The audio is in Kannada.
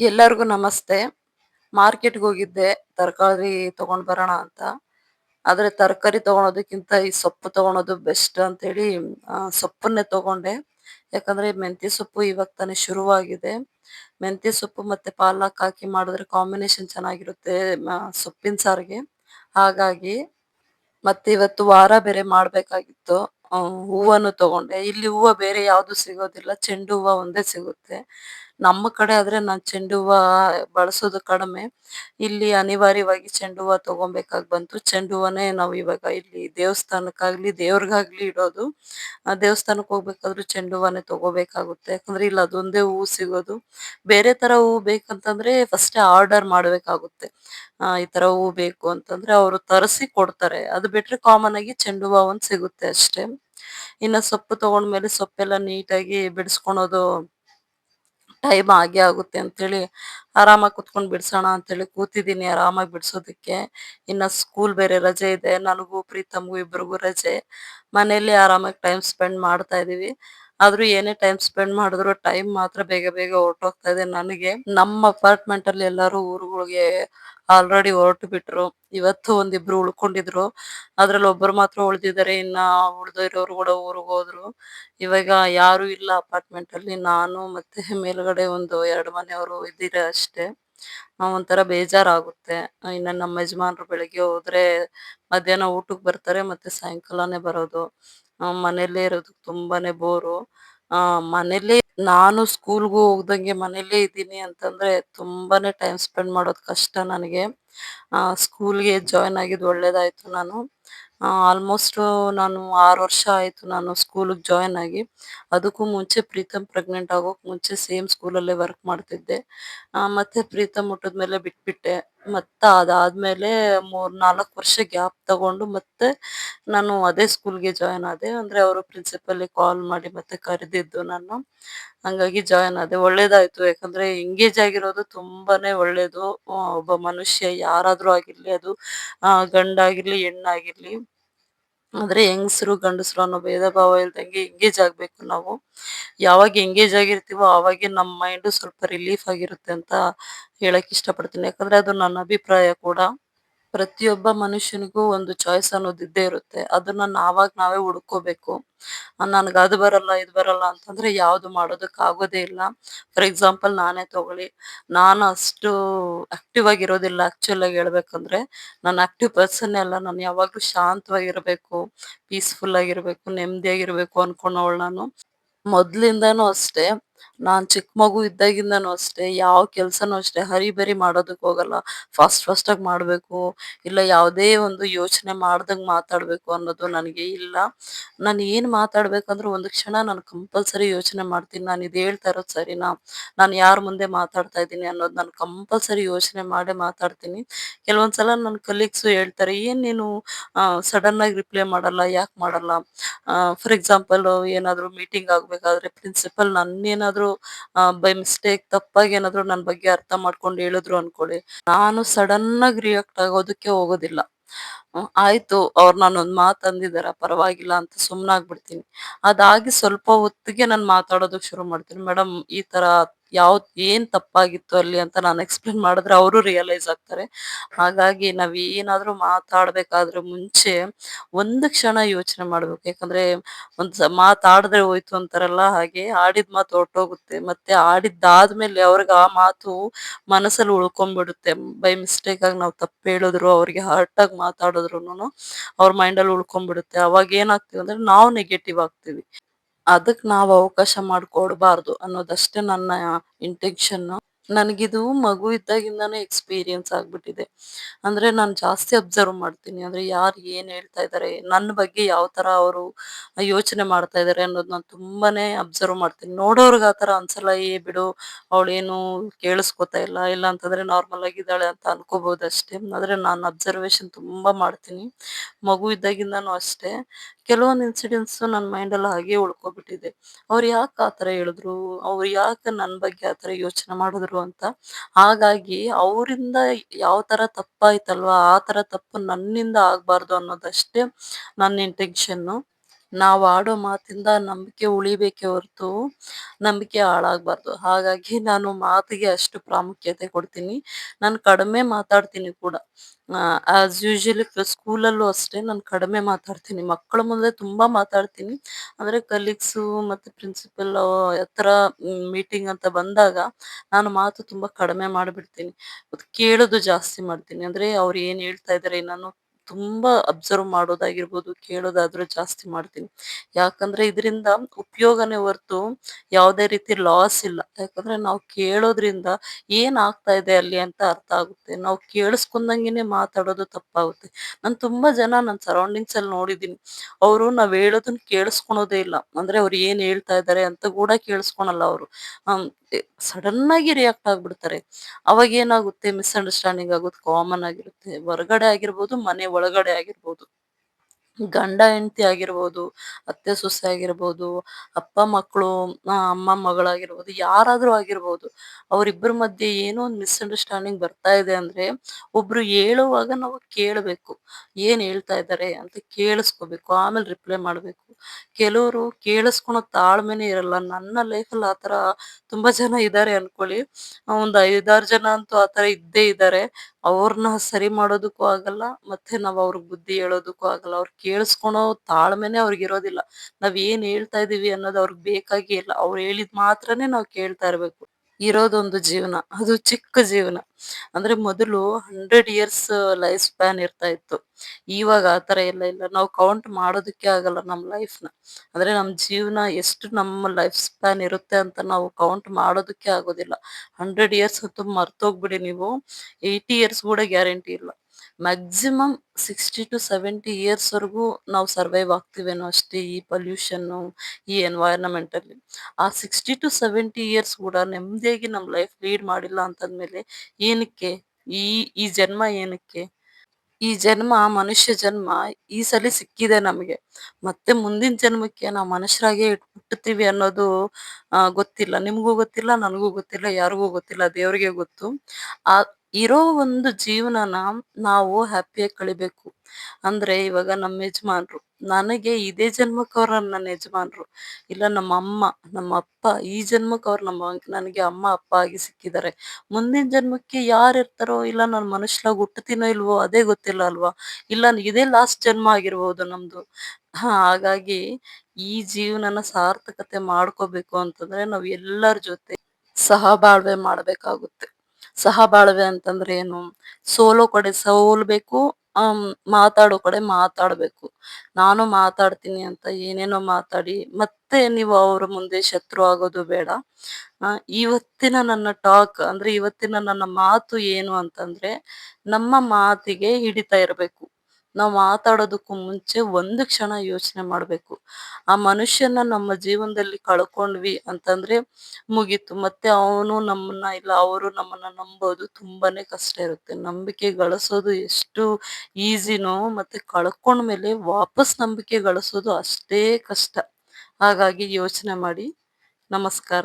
ಎಲ್ಲರಿಗೂ ನಮಸ್ತೆ. ಮಾರ್ಕೆಟ್‌ಗೆ ಹೋಗಿದ್ದೆ, ತರಕಾರಿ ತಗೊಂಡ್ ಬರೋಣ ಅಂತ. ಆದ್ರೆ ತರಕಾರಿ ತಗೊಳೋದಕ್ಕಿಂತ ಈ ಸೊಪ್ಪು ತಗೊಳೋದು ಬೆಸ್ಟ್ ಅಂತ ಹೇಳಿ ಸೊಪ್ಪನ್ನೇ ತಗೊಂಡೆ. ಯಾಕಂದ್ರೆ ಮೆಂತ್ಯ ಸೊಪ್ಪು ಇವಾಗ ತಾನೇ ಶುರುವಾಗಿದೆ. ಮೆಂತ್ಯ ಸೊಪ್ಪು ಮತ್ತೆ ಪಾಲಕ್ ಹಾಕಿ ಮಾಡಿದ್ರೆ ಕಾಂಬಿನೇಷನ್ ಚೆನ್ನಾಗಿರುತ್ತೆ ಸೊಪ್ಪಿನ ಸಾರಿಗೆ. ಹಾಗಾಗಿ ಮತ್ತೆ ಇವತ್ತು ವಾರ ಬೇರೆ ಮಾಡ್ಬೇಕಾಗಿತ್ತು. ಹೂವನ್ನು ತಗೊಂಡೆ. ಇಲ್ಲಿ ಹೂವ ಬೇರೆ ಯಾವುದು ಸಿಗೋದಿಲ್ಲ, ಚೆಂಡು ಹೂವ ಒಂದೇ ಸಿಗುತ್ತೆ. ನಮ್ಮ ಕಡೆ ಆದ್ರೆ ನಾನ್ ಚೆಂಡು ಹೂವ ಬಳಸೋದು ಕಡಿಮೆ. ಇಲ್ಲಿ ಅನಿವಾರ್ಯವಾಗಿ ಚೆಂಡು ಹೂವ ತಗೊಬೇಕಾಗಿ ಬಂತು. ಚೆಂಡು ಹೂವನೇ ನಾವು ಇವಾಗ ಇಲ್ಲಿ ದೇವಸ್ಥಾನಕ್ಕಾಗ್ಲಿ ದೇವ್ರಿಗಾಗ್ಲಿ ಇಡೋದು. ಆ ದೇವಸ್ಥಾನಕ್ಕೆ ಹೋಗ್ಬೇಕಾದ್ರೂ ಚೆಂಡು ಹೂವನೇ ತಗೋಬೇಕಾಗುತ್ತೆ. ಯಾಕಂದ್ರೆ ಇಲ್ಲಿ ಅದೊಂದೇ ಹೂವು ಸಿಗೋದು. ಬೇರೆ ತರ ಹೂವು ಬೇಕಂತಂದ್ರೆ ಫಸ್ಟ್ ಆರ್ಡರ್ ಮಾಡ್ಬೇಕಾಗುತ್ತೆ. ಈ ತರ ಹೂವು ಬೇಕು ಅಂತಂದ್ರೆ ಅವರು ತರಿಸಿ ಕೊಡ್ತಾರೆ. ಅದು ಬಿಟ್ರೆ ಕಾಮನ್ ಆಗಿ ಚೆಂಡು ಹೂವ ಒಂದ್ ಸಿಗುತ್ತೆ ಅಷ್ಟೇ. ಇನ್ನ ಸೊಪ್ಪು ತಗೊಂಡ್ಮೇಲೆ ಸೊಪ್ಪೆಲ್ಲ ನೀಟಾಗಿ ಬಿಡಿಸ್ಕೊಳೋದು ಟೈಮ್ ಆಗೇ ಆಗುತ್ತೆ ಅಂತೇಳಿ ಆರಾಮಾಗಿ ಕುತ್ಕೊಂಡು ಬಿಡ್ಸೋಣ ಅಂತೇಳಿ ಕೂತಿದ್ದೀನಿ ಆರಾಮಾಗಿ ಬಿಡ್ಸೋದಕ್ಕೆ. ಇನ್ನ ಸ್ಕೂಲ್ ಬೇರೆ ರಜೆ ಇದೆ, ನನಗೂ ಪ್ರೀತಮ್ಗೂ ಇಬ್ರಿಗೂ ರಜೆ. ಮನೇಲಿ ಆರಾಮಾಗಿ ಟೈಮ್ ಸ್ಪೆಂಡ್ ಮಾಡ್ತಾ ಇದೀವಿ. ಆದ್ರೂ ಏನೇ ಟೈಮ್ ಸ್ಪೆಂಡ್ ಮಾಡಿದ್ರು ಟೈಮ್ ಮಾತ್ರ ಬೇಗ ಬೇಗ ಹೊರ್ಟೋಗ್ತಾ ಇದೆ ನನಗೆ. ನಮ್ಮ ಅಪಾರ್ಟ್ಮೆಂಟ್ ಅಲ್ಲಿ ಎಲ್ಲರೂ ಊರುಗಳಿಗೆ ಆಲ್ರೆಡಿ ಹೊರಟು ಬಿಟ್ರು. ಇವತ್ತು ಒಂದಿಬ್ರು ಉಳ್ಕೊಂಡಿದ್ರು. ಅದ್ರಲ್ಲಿ ಒಬ್ಬರು ಮಾತ್ರ ಉಳಿದಿದ್ದಾರೆ. ಇನ್ನ ಉಳಿದಿರೋರು ಕೂಡ ಊರಿಗೆ ಹೋದ್ರು. ಇವಾಗ ಯಾರು ಇಲ್ಲ ಅಪಾರ್ಟ್ಮೆಂಟ್ ಅಲ್ಲಿ. ನಾನು ಮತ್ತೆ ಮೇಲ್ಗಡೆ ಒಂದು ಎರಡು ಮನೆಯವರು ಇದ್ದೀರ ಅಷ್ಟೇ. ಒಂಥರ ಬೇಜಾರಾಗುತ್ತೆ. ಇನ್ನ ನಮ್ಮ ಯಜಮಾನ್ರು ಬೆಳಿಗ್ಗೆ ಹೋದ್ರೆ ಮಧ್ಯಾಹ್ನ ಊಟಕ್ಕೆ ಬರ್ತಾರೆ ಮತ್ತೆ ಸಾಯಂಕಾಲನೇ ಬರೋದು. ಮನೇಲೇ ಇರೋದು ತುಂಬಾನೇ ಬೋರು. ಆ ಮನೇಲಿ ನಾನು ಸ್ಕೂಲ್ಗೂ ಹೋಗ್ದಂಗೆ ಮನೇಲೆ ಇದ್ದೀನಿ ಅಂತಂದ್ರೆ ತುಂಬಾನೇ ಟೈಮ್ ಸ್ಪೆಂಡ್ ಮಾಡೋದು ಕಷ್ಟ ನನಗೆ. ಸ್ಕೂಲ್ಗೆ ಜಾಯ್ನ್ ಆಗಿದ್ದು ಒಳ್ಳೇದಾಯ್ತು ನಾನು. ಆಲ್ಮೋಸ್ಟ್ ನಾನು ಆರು ವರ್ಷ ಆಯ್ತು ನಾನು ಸ್ಕೂಲಿಗೆ ಜಾಯ್ನ್ ಆಗಿ. ಅದಕ್ಕೂ ಮುಂಚೆ ಪ್ರೀತಮ್ ಪ್ರೆಗ್ನೆಂಟ್ ಆಗೋಕೆ ಮುಂಚೆ ಸೇಮ್ ಸ್ಕೂಲಲ್ಲೇ ವರ್ಕ್ ಮಾಡ್ತಿದ್ದೆ. ಮತ್ತೆ ಪ್ರೀತಮ್ ಹುಟ್ಟಿದ್ಮೇಲೆ ಬಿಟ್ಬಿಟ್ಟೆ. ಮತ್ತೆ ಅದಾದ್ಮೇಲೆ ಮೂರ್ ನಾಲ್ಕು ವರ್ಷ ಗ್ಯಾಪ್ ತಗೊಂಡು ಮತ್ತೆ ನಾನು ಅದೇ ಸ್ಕೂಲ್ಗೆ ಜಾಯ್ನ್ ಆದೆ. ಅಂದ್ರೆ ಅವರು ಪ್ರಿನ್ಸಿಪಲ್ ಕಾಲ್ ಮಾಡಿ ಮತ್ತೆ ಕರೆದಿದ್ದು ನಾನು. ಹಂಗಾಗಿ ಜಾಯ್ನ್ ಆದೆ. ಒಳ್ಳೇದಾಯ್ತು. ಯಾಕಂದ್ರೆ ಎಂಗೇಜ್ ಆಗಿರೋದು ತುಂಬಾನೇ ಒಳ್ಳೇದು. ಒಬ್ಬ ಮನುಷ್ಯ ಯಾರಾದ್ರೂ ಆಗಿರಲಿ, ಅದು ಗಂಡಾಗಿರ್ಲಿ, ಹೆಣ್ಣಾಗಿರ್ಲಿ, ಆದ್ರೆ ಹೆಂಗಸರು, ಗಂಡಸರು ಅನ್ನೋ ಭೇದ ಭಾವ ಇಲ್ದಂಗೆ ಎಂಗೇಜ್ ಆಗ್ಬೇಕು ನಾವು. ಯಾವಾಗ ಎಂಗೇಜ್ ಆಗಿರ್ತೀವೋ ಅವಾಗೆ ನಮ್ಮ ಮೈಂಡ್ ಸ್ವಲ್ಪ ರಿಲೀಫ್ ಆಗಿರುತ್ತೆ ಅಂತ ಹೇಳಕ್ ಇಷ್ಟಪಡ್ತೀನಿ. ಯಾಕಂದ್ರೆ ಅದು ನನ್ನ ಅಭಿಪ್ರಾಯ ಕೂಡ. ಪ್ರತಿಯೊಬ್ಬ ಮನುಷ್ಯನಿಗೂ ಒಂದು ಚಾಯ್ಸ್ ಅನ್ನೋದು ಇದ್ದೇ ಇರುತ್ತೆ. ಅದನ್ನ ನಾವಾಗ ನಾವೇ ಹುಡ್ಕೋಬೇಕು. ನನಗೆ ಅದು ಬರಲ್ಲ, ಇದು ಬರಲ್ಲ ಅಂತಂದ್ರೆ ಯಾವ್ದು ಮಾಡೋದಕ್ ಆಗೋದೇ ಇಲ್ಲ. ಫಾರ್ ಎಕ್ಸಾಂಪಲ್ ನಾನೇ ತಗೊಳ್ಳಿ. ನಾನು ಅಷ್ಟು ಆಕ್ಟಿವ್ ಆಗಿರೋದಿಲ್ಲ ಆಕ್ಚುಲ್ ಆಗಿ ಹೇಳ್ಬೇಕಂದ್ರೆ. ನಾನು ಆಕ್ಟಿವ್ ಪರ್ಸನ್ ಅಲ್ಲ, ನಾನು ಯಾವಾಗ್ಲೂ ಶಾಂತವಾಗಿರ್ಬೇಕು ಪೀಸ್ಫುಲ್ ಆಗಿರ್ಬೇಕು ನೆಮ್ಮದಿಯಾಗಿರ್ಬೇಕು ಅನ್ಕೊಂಡವಳು ನಾನು. ಮೊದ್ಲಿಂದಾನು ಅಷ್ಟೇ. ನಾನ್ ಚಿಕ್ಕ ಮಗು ಇದ್ದಾಗಿಂದನೂ ಅಷ್ಟೇ, ಯಾವ ಕೆಲ್ಸನೂ ಅಷ್ಟೇ ಹರಿಬರಿ ಮಾಡೋದಕ್ಕೆ ಹೋಗಲ್ಲ. ಫಾಸ್ಟ್ ಫಾಸ್ಟ್ ಆಗಿ ಮಾಡ್ಬೇಕು. ಇಲ್ಲ ಯಾವುದೇ ಒಂದು ಯೋಚನೆ ಮಾಡ್ದಂಗ್ ಮಾತಾಡ್ಬೇಕು ಅನ್ನೋದು ನನಗೆ ಇಲ್ಲ. ನಾನು ಏನ್ ಮಾತಾಡ್ಬೇಕಂದ್ರೆ ಒಂದು ಕ್ಷಣ ನಾನು ಕಂಪಲ್ಸರಿ ಯೋಚನೆ ಮಾಡ್ತೀನಿ. ನಾನು ಇದು ಹೇಳ್ತಾ ಇರೋದು ಸರಿನಾ? ನಾನು ಯಾರ ಮುಂದೆ ಮಾತಾಡ್ತಾ ಇದ್ದೀನಿ ಅನ್ನೋದು ನಾನು ಕಂಪಲ್ಸರಿ ಯೋಚನೆ ಮಾಡೇ ಮಾತಾಡ್ತೀನಿ. ಕೆಲವೊಂದ್ಸಲ ನನ್ನ ಕಲೀಗ್ಸು ಹೇಳ್ತಾರೆ, ಏನ್ ನೀನು ಸಡನ್ ಆಗಿ ರಿಪ್ಲೈ ಮಾಡಲ್ಲ, ಯಾಕೆ ಮಾಡಲ್ಲ? ಫಾರ್ ಎಕ್ಸಾಂಪಲ್ ಏನಾದರೂ ಮೀಟಿಂಗ್ ಆಗ್ಬೇಕಾದ್ರೆ ಪ್ರಿನ್ಸಿಪಲ್ ನನ್ನೇನಾದ್ರೂ ಬೈ ಮಿಸ್ಟೇಕ್, ತಪ್ಪಾಗಿ ಏನಾದ್ರು ನನ್ನ ಬಗ್ಗೆ ಅರ್ಥ ಮಾಡ್ಕೊಂಡು ಹೇಳಿದ್ರು ಅನ್ಕೊಳ್ಳಿ. ನಾನು ಸಡನ್ ಆಗಿ ರಿಯಾಕ್ಟ್ ಆಗೋದಕ್ಕೆ ಹೋಗೋದಿಲ್ಲ. ಆಯ್ತು, ಅವ್ರು ನಾನೊಂದು ಮಾತು ಅಂದಿದಾರ, ಪರವಾಗಿಲ್ಲ ಅಂತ ಸುಮ್ನಾಗ್ಬಿಡ್ತೀನಿ ಅದಾಗಿ ಸ್ವಲ್ಪ ಹೊತ್ತಿಗೆ ನಾನು ಮಾತಾಡೋದಕ್ಕೆ ಶುರು ಮಾಡ್ತೀನಿ. ಮೇಡಮ್, ಈ ತರ ಯಾವ್ದ್ ಏನ್ ತಪ್ಪಾಗಿತ್ತು ಅಲ್ಲಿ ಅಂತ ನಾನು ಎಕ್ಸ್ಪ್ಲೇನ್ ಮಾಡಿದ್ರೆ ಅವರು ರಿಯಲೈಸ್ ಆಗ್ತಾರೆ. ಹಾಗಾಗಿ ನಾವ್ ಏನಾದ್ರೂ ಮಾತಾಡ್ಬೇಕಾದ್ರೆ ಮುಂಚೆ ಒಂದು ಕ್ಷಣ ಯೋಚನೆ ಮಾಡ್ಬೇಕು. ಯಾಕಂದ್ರೆ ಒಂದ್ ಮಾತಾಡಿದ್ರೆ ಹೋಯ್ತು ಅಂತಾರಲ್ಲ, ಹಾಗೆ ಆಡಿದ ಮಾತು ಹೊರಟೋಗುತ್ತೆ. ಮತ್ತೆ ಆಡಿದ್ದಾದ್ಮೇಲೆ ಅವ್ರಿಗೆ ಆ ಮಾತು ಮನಸ್ಸಲ್ಲಿ ಉಳ್ಕೊಂಡ್ಬಿಡುತ್ತೆ ಬೈ ಮಿಸ್ಟೇಕ್ ಆಗಿ ನಾವು ತಪ್ಪು ಹೇಳಿದ್ರು, ಅವ್ರಿಗೆ ಹರ್ಟ್ ಆಗಿ ಮಾತಾಡಿದ್ರು ಅವ್ರ ಮೈಂಡಲ್ಲಿ ಉಳ್ಕೊಂಡ್ಬಿಡುತ್ತೆ ಅವಾಗ ಏನಾಗ್ತೀವಿ ಅಂದ್ರೆ ನಾವು ನೆಗೆಟಿವ್ ಆಗ್ತೀವಿ. ಅದಕ್ ನಾವು ಅವಕಾಶ ಮಾಡ್ಕೊಡ್ಬಾರ್ದು ಅನ್ನೋದಷ್ಟೇ ನನ್ನ ಇಂಟೆನ್ಷನ್ ನನಗಿದು ಮಗು ಇದ್ದಾಗಿಂದಾನೇ ಎಕ್ಸ್ಪೀರಿಯನ್ಸ್ ಆಗಿಬಿಟ್ಟಿದೆ. ಅಂದ್ರೆ ನಾನು ಜಾಸ್ತಿ ಅಬ್ಸರ್ವ್ ಮಾಡ್ತೀನಿ. ಅಂದ್ರೆ ಯಾರು ಏನ್ ಹೇಳ್ತಾ ಇದಾರೆ ನನ್ನ ಬಗ್ಗೆ ಯಾವ ತರ ಅವರು ಯೋಚನೆ ಮಾಡ್ತಾ ಇದ್ದಾರೆ ಅನ್ನೋದು ನಾನು ತುಂಬಾನೇ ಅಬ್ಸರ್ವ್ ಮಾಡ್ತೀನಿ. ನೋಡೋರ್ಗೆ ಆ ಥರ ಅನ್ಸಲ್ಲ, ಏ ಬಿಡು, ಅವಳೇನು ಕೇಳಿಸ್ಕೊತಾ ಇಲ್ಲ ಇಲ್ಲ ಅಂತಂದ್ರೆ ನಾರ್ಮಲ್ ಆಗಿದ್ದಾಳೆ ಅಂತ ಅನ್ಕೋಬೋದು ಅಷ್ಟೇ ಆದ್ರೆ ನಾನು ಅಬ್ಸರ್ವೇಷನ್ ತುಂಬಾ ಮಾಡ್ತೀನಿ. ಮಗು ಇದ್ದಾಗಿಂದನೂ ಅಷ್ಟೇ. ಕೆಲವೊಂದು ಇನ್ಸಿಡೆಂಟ್ಸ್ ನನ್ನ ಮೈಂಡಲ್ಲಿ ಹಾಗೆ ಉಳ್ಕೊಬಿಟ್ಟಿದೆ. ಅವ್ರು ಯಾಕೆ ಆ ಥರ ಹೇಳಿದ್ರು? ಅವ್ರು ಯಾಕೆ ನನ್ನ ಬಗ್ಗೆ ಆ ಥರ ಯೋಚನೆ ಮಾಡಿದ್ರು ಅಂತ? ಹಾಗಾಗಿ ಅವರಿಂದ ಯಾವ ಥರ ತಪ್ಪಾಯ್ತಲ್ವಾ? ಆ ಥರ ತಪ್ಪು ನನ್ನಿಂದ ಆಗಬಾರ್ದು ಅನ್ನೋದಷ್ಟೇ ನನ್ನ ಇಂಟೆನ್ಷನ್ನು ನಾವು ಆಡೋ ಮಾತಿಂದ ನಂಬಿಕೆ ಉಳಿಬೇಕೆ ಹೊರತು ನಂಬಿಕೆ ಹಾಳಾಗಬಾರ್ದು. ಹಾಗಾಗಿ ನಾನು ಮಾತಿಗೆ ಅಷ್ಟು ಪ್ರಾಮುಖ್ಯತೆ ಕೊಡ್ತೀನಿ. ನಾನು ಕಡಿಮೆ ಮಾತಾಡ್ತೀನಿ ಕೂಡ. ಆಸ್ ಯೂಶಲಿ ಸ್ಕೂಲಲ್ಲೂ ಅಷ್ಟೇ ನಾನು ಕಡಿಮೆ ಮಾತಾಡ್ತೀನಿ. ಮಕ್ಕಳ ಮುಂದೆ ತುಂಬಾ ಮಾತಾಡ್ತೀನಿ. ಅಂದರೆ ಕಲೀಗ್ಸು ಮತ್ತು ಪ್ರಿನ್ಸಿಪಲ್ ಹತ್ರ ಮೀಟಿಂಗ್ ಅಂತ ಬಂದಾಗ ನಾನು ಮಾತು ತುಂಬಾ ಕಡಿಮೆ ಮಾಡಿಬಿಡ್ತೀನಿ. ಕೇಳೋದು ಜಾಸ್ತಿ ಮಾಡ್ತೀನಿ. ಅಂದರೆ ಅವ್ರು ಏನು ಹೇಳ್ತಾ ಇದ್ದಾರೆ ನಾನು ತುಂಬಾ ಅಬ್ಸರ್ವ್ ಮಾಡೋದಾಗಿರ್ಬೋದು, ಕೇಳೋದಾದ್ರೂ ಜಾಸ್ತಿ ಮಾಡ್ತೀನಿ. ಯಾಕಂದ್ರೆ ಇದರಿಂದ ಉಪಯೋಗನೇ ಹೊರ್ತು ಯಾವುದೇ ರೀತಿ ಲಾಸ್ ಇಲ್ಲ. ಯಾಕಂದ್ರೆ ನಾವು ಕೇಳೋದ್ರಿಂದ ಏನ್ ಆಗ್ತಾ ಇದೆ ಅಲ್ಲಿ ಅಂತ ಅರ್ಥ ಆಗುತ್ತೆ. ನಾವು ಕೇಳಿಸ್ಕೊಂಡಂಗೆನೆ ಮಾತಾಡೋದು ತಪ್ಪಾಗುತ್ತೆ. ನಾನು ತುಂಬಾ ಜನ ನನ್ನ ಸರೌಂಡಿಂಗ್ಸ್ ಅಲ್ಲಿ ನೋಡಿದೀನಿ ಅವರು ನಾವ್ ಹೇಳೋದನ್ನ ಕೇಳಿಸ್ಕೊಳೋದೇ ಇಲ್ಲ. ಅಂದ್ರೆ ಅವ್ರು ಏನ್ ಹೇಳ್ತಾ ಇದ್ದಾರೆ ಅಂತ ಕೂಡ ಕೇಳಿಸ್ಕೊಳಲ್ಲ ಅವರು. ಸಡನ್ ಆಗಿ ರಿಯಾಕ್ಟ್ ಆಗ್ಬಿಡ್ತಾರೆ. ಅವಾಗ ಏನಾಗುತ್ತೆ ಮಿಸ್ಅಂಡರ್ಸ್ಟ್ಯಾಂಡಿಂಗ್ ಆಗೋದು ಕಾಮನ್ ಆಗಿರುತ್ತೆ. ಹೊರಗಡೆ ಆಗಿರ್ಬೋದು, ಮನೆ ಒಳಗಡೆ ಆಗಿರ್ಬೋದು. ಗಂಡ ಹೆಂಡತಿ ಆಗಿರ್ಬೋದು, ಅತ್ತೆ ಸೊಸೆ ಆಗಿರ್ಬೋದು, ಅಪ್ಪ ಮಕ್ಕಳು ಅಮ್ಮ ಮಗಳಾಗಿರ್ಬೋದು, ಯಾರಾದ್ರೂ ಆಗಿರ್ಬೋದು ಅವರಿಬ್ಬರ ಮಧ್ಯೆ ಏನೋ ಒಂದು ಮಿಸ್ಅಂಡರ್ಸ್ಟ್ಯಾಂಡಿಂಗ್ ಬರ್ತಾ ಇದೆ ಅಂದ್ರೆ ಒಬ್ರು ಹೇಳುವಾಗ ನಾವು ಕೇಳಬೇಕು. ಏನ್ ಹೇಳ್ತಾ ಇದ್ದಾರೆ ಅಂತ ಕೇಳಿಸ್ಕೋಬೇಕು, ಆಮೇಲೆ ರಿಪ್ಲೈ ಮಾಡ್ಬೇಕು. ಕೆಲವರು ಕೇಳಿಸ್ಕೊಳೋ ತಾಳ್ಮೆನೆ ಇರಲ್ಲ. ನನ್ನ ಲೈಫಲ್ಲಿ ಆತರ ತುಂಬಾ ಜನ ಇದ್ದಾರೆ ಅನ್ಕೊಳ್ಳಿ. ಒಂದ್ ಐದಾರು ಜನ ಅಂತೂ ಆತರ ಇದ್ದೇ ಇದ್ದಾರೆ. ಅವ್ರನ್ನ ಸರಿ ಮಾಡೋದಕ್ಕೂ ಆಗಲ್ಲ, ಮತ್ತೆ ನಾವ್ ಅವ್ರಿಗೆ ಬುದ್ಧಿ ಹೇಳೋದಕ್ಕೂ ಆಗಲ್ಲ. ಅವ್ರು ಕೇಳಿಸ್ಕೊಳೋ ತಾಳ್ಮೆನೆ ಅವ್ರಿಗೆ ಇರೋದಿಲ್ಲ. ನಾವ್ ಏನ್ ಹೇಳ್ತಾ ಇದೀವಿ ಅನ್ನೋದು ಅವ್ರಿಗೆ ಬೇಕಾಗೇ ಇಲ್ಲ. ಅವ್ರು ಹೇಳಿದ್ ಮಾತ್ರನೇ ನಾವ್ ಕೇಳ್ತಾ ಇರ್ಬೇಕು. ಇರೋದೊಂದು ಜೀವನ, ಅದು ಚಿಕ್ಕ ಜೀವನ. ಅಂದ್ರೆ ಮೊದಲು ಹಂಡ್ರೆಡ್ ಇಯರ್ಸ್ ಲೈಫ್ ಸ್ಪ್ಯಾನ್ ಇರ್ತಾ ಇತ್ತು. ಇವಾಗ ಆತರ ಎಲ್ಲ ಇಲ್ಲ. ನಾವು ಕೌಂಟ್ ಮಾಡೋದಕ್ಕೆ ಆಗಲ್ಲ ನಮ್ ಲೈಫ್ನ. ಅಂದ್ರೆ ನಮ್ ಜೀವನ ಎಷ್ಟು ನಮ್ಮ ಲೈಫ್ ಸ್ಪ್ಯಾನ್ ಇರುತ್ತೆ ಅಂತ ನಾವು ಕೌಂಟ್ ಮಾಡೋದಕ್ಕೆ ಆಗೋದಿಲ್ಲ. ಹಂಡ್ರೆಡ್ ಇಯರ್ಸ್ ಅಂತೂ ಮರ್ತೋಗ್ಬಿಡಿ ನೀವು. ಏಯ್ಟಿ ಇಯರ್ಸ್ ಕೂಡ ಗ್ಯಾರಂಟಿ ಇಲ್ಲ. Maximum sixty to seventy years ವರೆಗೂ ನಾವು ಸರ್ವೈವ್ ಆಗ್ತೀವೇನೋ ಅಷ್ಟೇ ಈ ಪೊಲ್ಯೂಷನ್ನು ಈ ಎನ್ವೈರ್ನಮೆಂಟಲ್ಲಿ ಆ ಸಿಕ್ಸ್ಟಿ ಟು ಸೆವೆಂಟಿ ಇಯರ್ಸ್ ಕೂಡ ನೆಮ್ಮದಿಯಾಗಿ ನಮ್ಮ ಲೈಫ್ ಲೀಡ್ ಮಾಡಿಲ್ಲ ಅಂತಂದಮೇಲೆ ಏನಕ್ಕೆ? ಈ ಈ ಜನ್ಮ ಏನಕ್ಕೆ? ಈ ಜನ್ಮ, ಮನುಷ್ಯ ಜನ್ಮ ಈ ಸಲ ಸಿಕ್ಕಿದೆ ನಮಗೆ. ಮತ್ತೆ ಮುಂದಿನ ಜನ್ಮಕ್ಕೆ ನಾವು ಮನುಷ್ಯರಾಗೆ ಹುಟ್ಟುತ್ತೀವಿ ಅನ್ನೋದು ಗೊತ್ತಿಲ್ಲ. ನಿಮಗೂ ಗೊತ್ತಿಲ್ಲ, ನನಗೂ ಗೊತ್ತಿಲ್ಲ, ಯಾರಿಗೂ ಗೊತ್ತಿಲ್ಲ, ದೇವ್ರಿಗೆ ಗೊತ್ತು. ಆ ಇರೋ ಒಂದು ಜೀವನ ನಾವು ಹ್ಯಾಪಿಯಾಗಿ ಕಳಿಬೇಕು. ಅಂದ್ರೆ ಇವಾಗ ನಮ್ಮ ಯಜಮಾನ್ರು, ನನಗೆ ಇದೇ ಜನ್ಮಕ್ಕೆ ಅವ್ರ ನನ್ನ ಯಜಮಾನ್ರು, ಇಲ್ಲ ನಮ್ಮ ಅಮ್ಮ, ನಮ್ಮ ಅಪ್ಪ, ಈ ಜನ್ಮಕ್ಕೆ ನಮ್ಮ ನನಗೆ ಅಮ್ಮ, ಅಪ್ಪ ಆಗಿ ಸಿಕ್ಕಿದ್ದಾರೆ. ಮುಂದಿನ ಜನ್ಮಕ್ಕೆ ಯಾರು ಇರ್ತಾರೋ, ಇಲ್ಲ ನಾನು ಮನುಷ್ಯನಾಗ ಹುಟ್ಟುತ್ತೀನೋ ಇಲ್ವೋ, ಅದೇ ಗೊತ್ತಿಲ್ಲ ಅಲ್ವಾ? ಇಲ್ಲ ಇದೇ ಲಾಸ್ಟ್ ಜನ್ಮ ಆಗಿರ್ಬೋದು ನಮ್ದು. ಹಾಗಾಗಿ ಈ ಜೀವನನ ಸಾರ್ಥಕತೆ ಮಾಡ್ಕೋಬೇಕು ಅಂತಂದ್ರೆ ನಾವ್ ಎಲ್ಲರ ಜೊತೆ ಸಹಬಾಳ್ವೆ ಮಾಡ್ಬೇಕಾಗುತ್ತೆ. ಸಹಬಾಳ್ವೆ ಅಂತಂದ್ರೆ ಏನು? ಸೋಲೋ ಕಡೆ ಸೋಲ್ಬೇಕು ಮಾತಾಡೋ ಕಡೆ ಮಾತಾಡ್ಬೇಕು. ನಾನು ಮಾತಾಡ್ತೀನಿ ಅಂತ ಏನೇನೋ ಮಾತಾಡಿ, ಮತ್ತೆ ನೀವು ಅವ್ರ ಮುಂದೆ ಶತ್ರು ಆಗೋದು ಬೇಡ. ಇವತ್ತಿನ ನನ್ನ ಟಾಕ್ ಅಂದ್ರೆ ಇವತ್ತಿನ ನನ್ನ ಮಾತು ಏನು ಅಂತಂದ್ರೆ, ನಮ್ಮ ಮಾತಿಗೆ ಹಿಡಿತಾ ಇರ್ಬೇಕು. ನಾವು ಮಾತಾಡೋದಕ್ಕೂ ಮುಂಚೆ ಒಂದು ಕ್ಷಣ ಯೋಚನೆ ಮಾಡಬೇಕು. ಆ ಮನುಷ್ಯನ ನಮ್ಮ ಜೀವನದಲ್ಲಿ ಕಳ್ಕೊಂಡ್ವಿ ಅಂತಂದ್ರೆ ಮುಗೀತು. ಮತ್ತೆ ಅವನು ನಮ್ಮನ್ನ ಇಲ್ಲ, ಅವರು ನಮ್ಮನ್ನ ನಂಬೋದು ತುಂಬಾನೇ ಕಷ್ಟ ಇರುತ್ತೆ. ನಂಬಿಕೆ ಗಳಿಸೋದು ಎಷ್ಟು ಈಸಿನೋ ಮತ್ತೆ ಕಳ್ಕೊಂಡ್ಮೇಲೆ ವಾಪಸ್ ನಂಬಿಕೆ ಗಳಿಸೋದು ಅಷ್ಟೇ ಕಷ್ಟ. ಹಾಗಾಗಿ ಯೋಚನೆ ಮಾಡಿ. ನಮಸ್ಕಾರ.